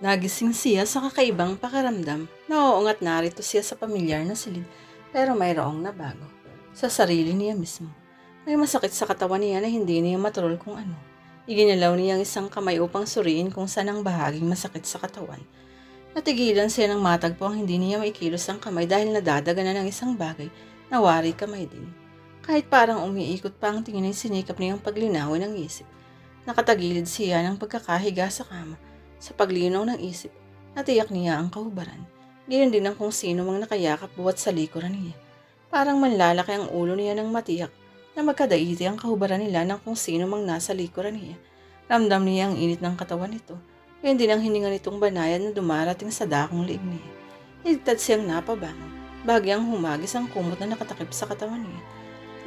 Nagising siya sa kakaibang pakiramdam. Nauungat narito siya sa pamilyar na silid pero mayroong nabago. Sa sarili niya mismo. May masakit sa katawan niya na hindi niya matrol kung ano. Iginalaw niya ang isang kamay upang suriin kung saan ang bahaging masakit sa katawan. Natigilan siya ng matagpo ang hindi niya maikilos ang kamay dahil nadadaganan ng isang bagay na wari kamay din. Kahit parang umiikot pa ang tingin ay sinikap niyang paglinawin ng isip. Nakatagilid siya ng pagkakahiga sa kama. Sa paglinaw ng isip, natiyak niya ang kahubaran. Gayon din ang kung sino mang nakayakap buwat sa likuran niya. Parang manlalaki ang ulo niya ng matiyak na magkadaiti ang kahubaran nila ng kung sino mang nasa likuran niya. Ramdam niya ang init ng katawan nito. Gayon din ang hininga nitong banayan na dumarating sa dakong liig niya. Higtad siyang napabangon. Bagyang humagis ang kumot na nakatakip sa katawan niya.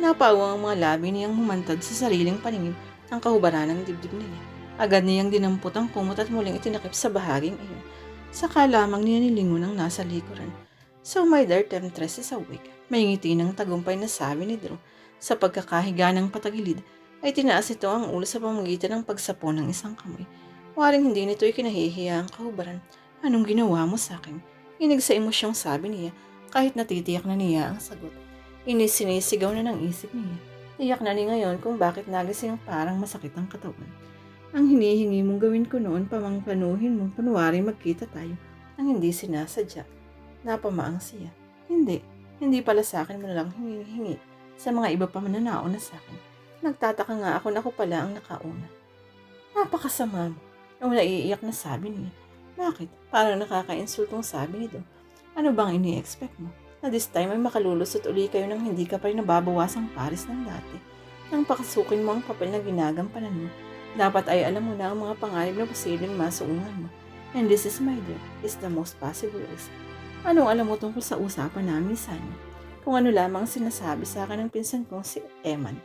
Napawang ang mga labi niyang humantad sa sariling paningin ng kahubaran ng dibdib niya. Agad niyang dinampot ang kumot at muling itinakip sa bahaging iyon. Saka lamang niya nilingon ang nasa likuran. So my dear temptress is awake. May ngiti ng tagumpay na sabi ni Drew. Sa pagkakahiga ng patagilid, ay tinaas ito ang ulo sa pamagitan ng pagsapon ng isang kamay. Waring hindi nito ikinahihiya ang kahubaran. Anong ginawa mo sa akin? Inig sa emosyong sabi niya, kahit natitiyak na niya ang sagot. Inis sinisigaw na ng isip niya. Tiyak na ni ngayon kung bakit nagising parang masakit ang katawan. Ang hinihingi mong gawin ko noon pamangplanuhin mo kunwari magkita tayo ang hindi sinasadya. Napamaang siya. Hindi. Hindi pala sa akin mo lang hinihingi. Sa mga iba pa man na sa akin. Nagtataka nga ako na ako pala ang nakauna. Napakasama mo. Yung naiiyak na sabi niya. Bakit? Parang nakaka-insultong sabi nito. Ano bang ini-expect mo? Na this time ay makalulusot uli kayo nang hindi ka pa rin nababawasang pares ng dati. Nang pakasukin mo ang papel na ginagampanan mo, dapat ay alam mo na ang mga panganib na posibleng masuungan mo. And this is my dear, is the most possible risk. Anong alam mo tungkol sa usapan namin sa inyo? Kung ano lamang sinasabi sa akin ng pinsan kong si Eman.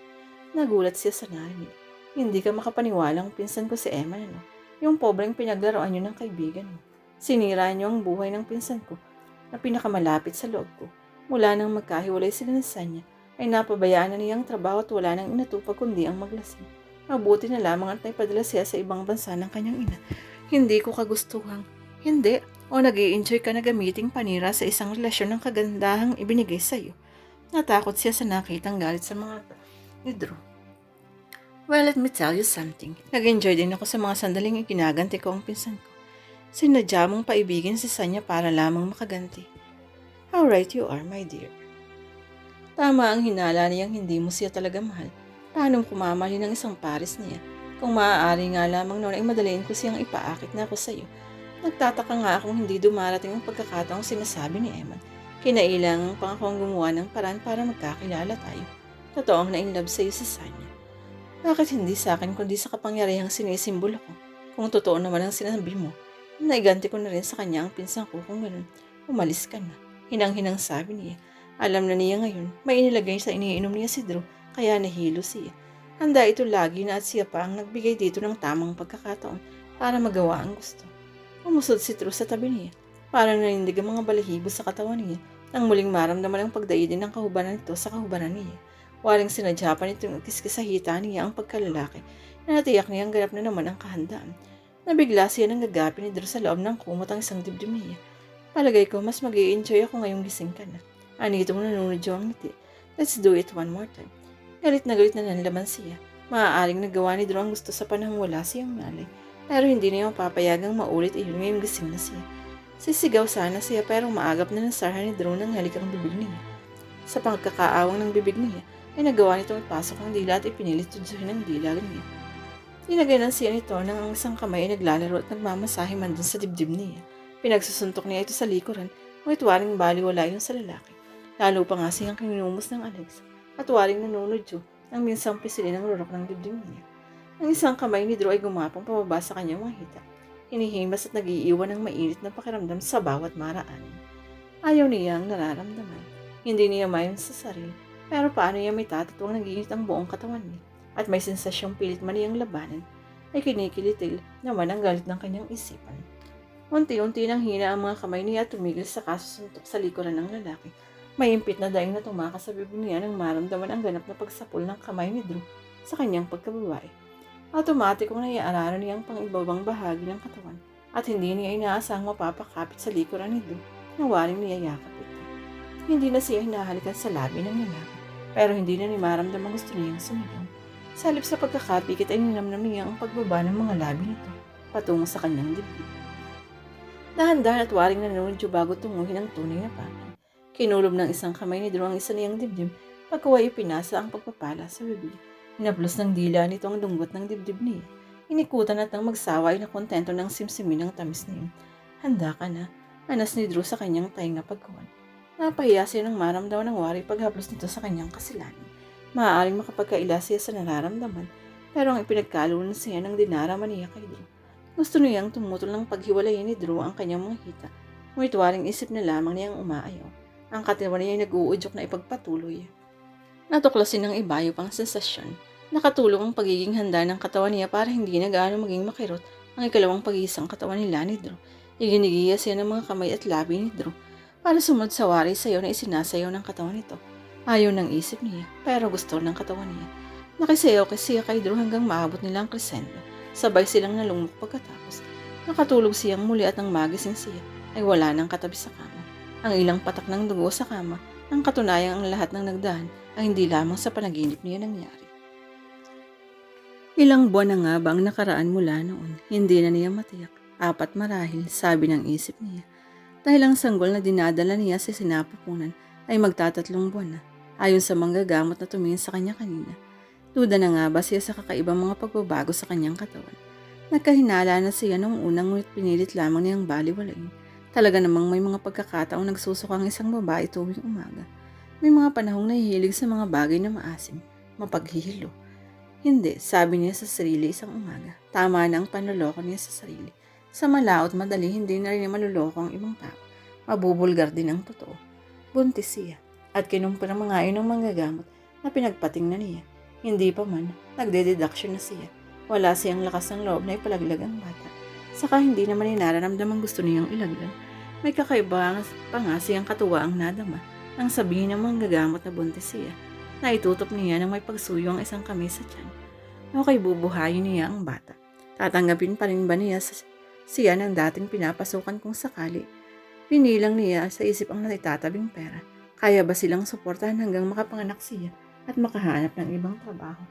Nagulat siya sa narinig. Hindi ka makapaniwalang pinsan ko si Eman, ano? Yung pobreng pinaglaruan niyo ng kaibigan mo. Sinira niyo ang buhay ng pinsan ko na pinakamalapit sa loob ko. Mula nang magkahiwalay sila ng Sanya, ay napabayaan na niyang trabaho at wala nang inatupag kundi ang maglasing. Mabuti na lamang at naipadala siya sa ibang bansa ng kanyang ina. Hindi ko kagustuhan. Hindi. O nag enjoy ka na gamiting panira sa isang relasyon ng kagandahang ibinigay sa iyo. Natakot siya sa nakitang galit sa mga ni Drew. Well, let me tell you something. Nag-enjoy din ako sa mga sandaling ikinaganti ko ang pinsan ko. Sinadya mong paibigin si Sanya para lamang makaganti. How right you are, my dear. Tama ang hinala niyang hindi mo siya talaga mahal. Paano kumamali ng isang pares niya? Kung maaari nga lamang noon ay madaliin ko siyang ipaakit na ako sa iyo. Nagtataka nga akong hindi dumarating ang pagkakataong sinasabi ni Eman. Kinailangan pang akong gumawa ng paraan para magkakilala tayo. Totoong na-inlove sa iyo si Sanya. Bakit hindi sa akin kundi sa kapangyarihang sinisimbolo ko? Kung totoo naman ang sinabi mo, naiganti ko na rin sa kanya ang pinsan ko kung ganun. Umalis ka na. Hinang-hinang sabi niya. Alam na niya ngayon, may inilagay sa iniinom niya si Drew, kaya nahilo siya. Handa ito lagi na at siya pa ang nagbigay dito ng tamang pagkakataon para magawa ang gusto. Umusod si Drew sa tabi niya. Parang nanindig ang mga balahibo sa katawan niya nang muling maramdaman ang pagdaidin ng kahubaran nito sa kahubaran niya. Waring sinadya pa nitong kiskisahita niya ang pagkalalaki na natiyak niyang ganap na naman ang kahandaan. Nabigla siya ng gagapi ni Drew sa loob ng kumot ang isang dibdib niya. Palagay ko, mas mag enjoy ako ngayong gising ka na. Anitong nanunodyo ang ngiti. Let's do it one more time. Galit na galit na nanlaman siya. Maaaring nagawa ni Drew ang gusto sa panahong wala siyang malay. Pero hindi niya mapapayagang maulit iyon ngayong gising na siya. Sisigaw sana siya pero maagap na nasarhan ni Drew ng halik ang bibig niya. Sa pagkakaawang ng bibig niya, ay nagawa nitong ipasok ang dila at ipinilit tudsuhin ang dila niya. Dinaganan siya nito nang ang isang kamay ay naglalaro at nagmamasahe man dun sa dibdib niya. Pinagsusuntok niya ito sa likuran, ngunit waring baliwala yun sa lalaki. Lalo pa nga siyang kinumos ng Alex at waring nanunodyo nang minsang pisilin ang rurok ng dibdib niya. Ang isang kamay ni Drew ay gumapang pababa sa kanyang mga hita. Hinihimas at nagiiwan ng mainit na pakiramdam sa bawat maraan. Ayaw niya ang nararamdaman. Hindi niya mayon sa sarili. Pero paano niya may tatatwang naginit ang buong katawan niya? At may sensasyong pilit man niyang labanan ay kinikilitil naman ang galit ng kanyang isipan. Unti-unti nang hina ang mga kamay niya at tumigil sa kasusuntok sa likuran ng lalaki. May impit na daing na tumakas sa bibig niya nang maramdaman ang ganap na pagsapol ng kamay ni Drew sa kanyang pagkababae. Automatikong naiaararan niya ang pang-ibabang bahagi ng katawan at hindi niya inaasang mapapakapit sa likuran ni Drew na waring niyayakap ito. Hindi na siya hinahalikan sa labi ng lalaki, pero hindi na ni maramdam ang gusto niyang sumigaw. Sa halip sa pagkakapikit ay ninamnam niya ang pagbaba ng mga labi nito patungo sa kanyang dibdib. Dahan-dahan at waring nanunodyo bago tunguhin ang tunay na pakay. Kinulob ng isang kamay ni Drew ang isa niyang dibdib pagkawa ipinasa ang pagpapala sa bibig. Inaplos ng dila nito ang lunggot ng dibdib niya. Inikutan at nang magsawa ay nakontento ng simsimin ng tamis niya. Handa ka na, anas ni Drew sa kanyang tainga pagkawan. Napahiya siya ng maramdaman ng wari paghaplos nito sa kanyang kasilanan. Maaaring makapagkaila siya sa nararamdaman, pero ang ipinagkalunan siya ng dinaraman niya kay Drew. Gusto niyang tumutol ng paghiwalayin ni Drew ang kanyang mga kita, ngunit waring isip na lamang niyang umaayaw. Ang katawan niya ay nag-uudyok na ipagpatuloy. Natuklasin ng ibayo pang sensasyon. Nakatulong ang pagiging handa ng katawan niya para hindi na gaano maging makirot ang ikalawang pagisang katawan ni Drew. Iginigiya siya ng mga kamay at labi ni Drew para sumunod sa wari sayo na isinasayaw ng katawan nito. Ayaw ng isip niya, pero gusto ng katawan niya. Nakisayaw kasi siya kay Drew hanggang maabot nila ang crescendo. Sabay silang nalungmok pagkatapos. Nakatulog siyang muli at nang magising siya ay wala nang katabi sa kama. Ang ilang patak ng dugo sa kama ang katunayang ang lahat ng nagdaan ay hindi lamang sa panaginip niya nangyari. Ilang buwan na nga ba ang nakaraan mula noon, hindi na niya matiyak. Apat marahil, sabi ng isip niya. Dahil ang sanggol na dinadala niya sa sinapupunan ay magtatatlong buwan na, ayon sa manggagamot na tumingin sa kanya kanina. Duda na nga ba siya sa kakaibang mga pagbabago sa kanyang katawan? Nagkahinala na siya noong unang ngunit pinilit lamang niyang baliwalain. Talaga namang may mga pagkakataong nagsusuka ang isang babae tuwing umaga. May mga panahong nahihilig sa mga bagay na maasim, mapaghihilo. Hindi, sabi niya sa sarili isang umaga. Tama na ang panloloko niya sa sarili. Sa malaot madali, hindi na rin maluloko ang ibang tao. Mabubulgar din ang totoo. Buntis siya. At kinumpira mga yun ng manggagamot na pinagpating na niya. Hindi pa man, nagde-deduction na siya. Wala siyang lakas ng loob na ipalaglag ang bata. Saka hindi naman nararamdaman gusto niyang ilaglag. May kakaiba pa nga siyang katuwaang nadama nang sabihin ng manggagamot na buntis siya na itutop niya nang may pagsuyo ang isang kamay sa tiyan. Okay, bubuhayin niya ang bata. Tatanggapin pa rin ba niya sa, siya ng dating pinapasukan kung sakali? Pinilang niya sa isip ang natitatabing pera. Kaya ba silang suportahan hanggang makapanganak siya at makahanap ng ibang trabaho?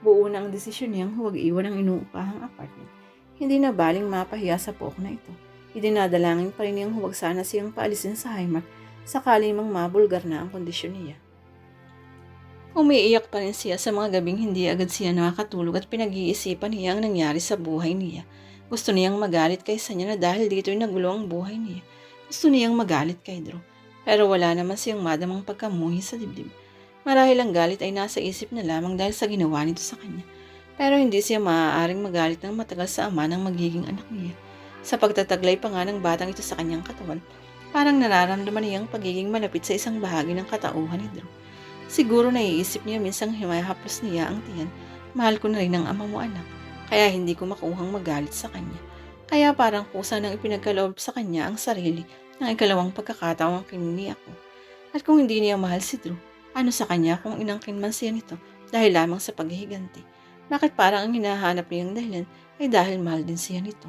Buo na ang desisyon niyang huwag iwan ang inuupahang apartment. Hindi na baling mapahiya sa pook na ito. Idinadalangin pa rin niyang huwag sana siyang paalisin sa Highmark sakali mang mabulgar na ang kondisyon niya. Umiiyak pa rin siya sa mga gabing hindi agad siya nakakatulog at pinag-iisipan niya ang nangyari sa buhay niya. Gusto niyang magalit kay Sanya na dahil dito'y nagulo ang buhay niya. Gusto niyang magalit kay Drew. Pero wala naman siyang madamang pagkamuhi sa dibdib. Marahil ang galit ay nasa isip na lamang dahil sa ginawa nito sa kanya. Pero hindi siya maaaring magalit ng matagal sa ama ng magiging anak niya. Sa pagtataglay pa nga ng batang ito sa kanyang katawan, parang nararamdaman niyang pagiging malapit sa isang bahagi ng katauhan ni Drew. Siguro naiisip niya minsang himahaplos niya ang tiyan. Mahal ko na rin ang ama mo anak, kaya hindi ko makuhang magalit sa kanya. Kaya parang kusa nang ipinagkaloob sa kanya ang sarili ng ikalawang pagkakataong kinini ako. At kung hindi niya mahal si Drew, ano sa kanya kung inangkin man siya nito dahil lamang sa paghihiganti? Bakit parang ang hinahanap niyang dahilan ay dahil mahal din siya nito?